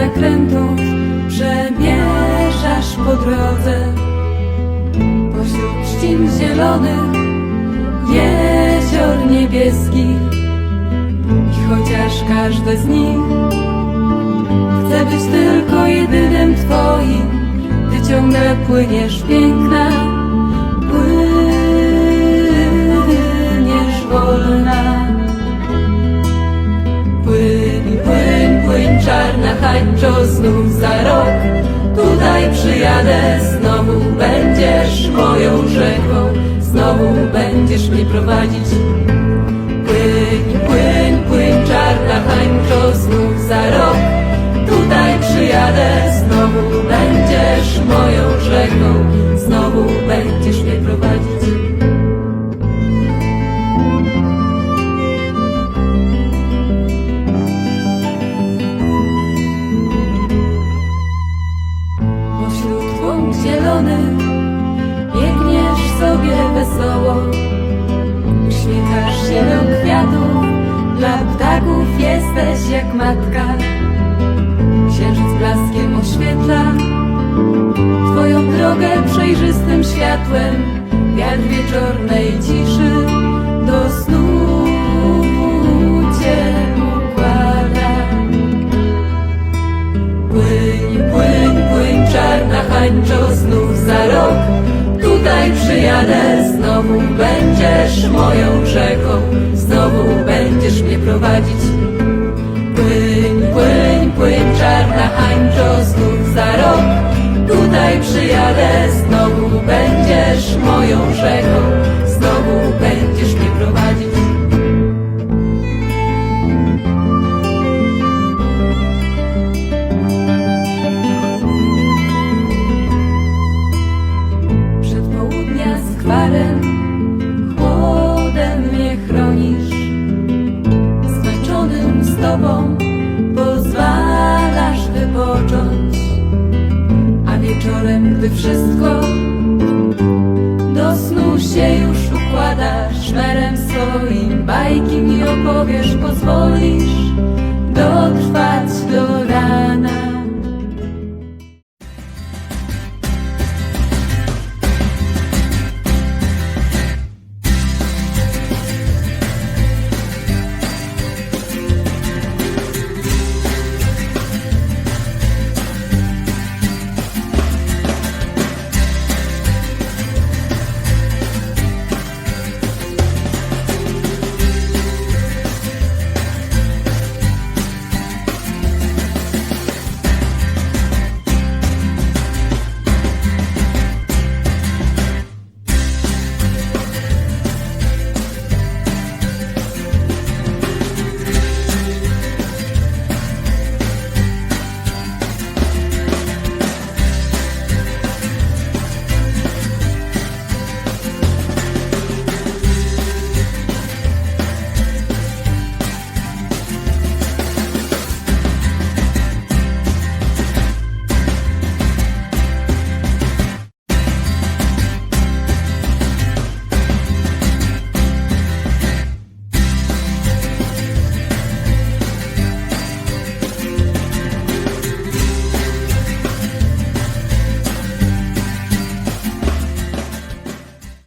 zakrętów przemierzasz po drodze. Pośród trzcin zielonych, jezior niebieskich I chociaż każde z nich chce być tylko jedynym twoim Ty ciągle płyniesz piękna hańczo, znów za rok. Tutaj przyjadę, znowu będziesz moją rzeką. Znowu będziesz mnie prowadzić. Płyń, płyń, płyń, czarna hańczo, znów za rok. Tutaj przyjadę, znowu będziesz moją rzeką. Znowu będziesz mnie prowadzić jesteś jak matka. Księżyc blaskiem oświetla Twoją drogę przejrzystym światłem, wiatr wieczornej ciszy do snu cię układa. Płyń, płyń, płyń, czarna hańczo, znów za rok Tutaj przyjadę, znowu będziesz moją rzeką Znowu będziesz mnie prowadzić hańczo, znów za rok. Tutaj przyjadę, znowu będziesz moją rzeką. Znowu będziesz mnie prowadzić. Przed południa skwarem, chłodem poukładasz szmerem swoim Bajki mi opowiesz, pozwolisz dotrwać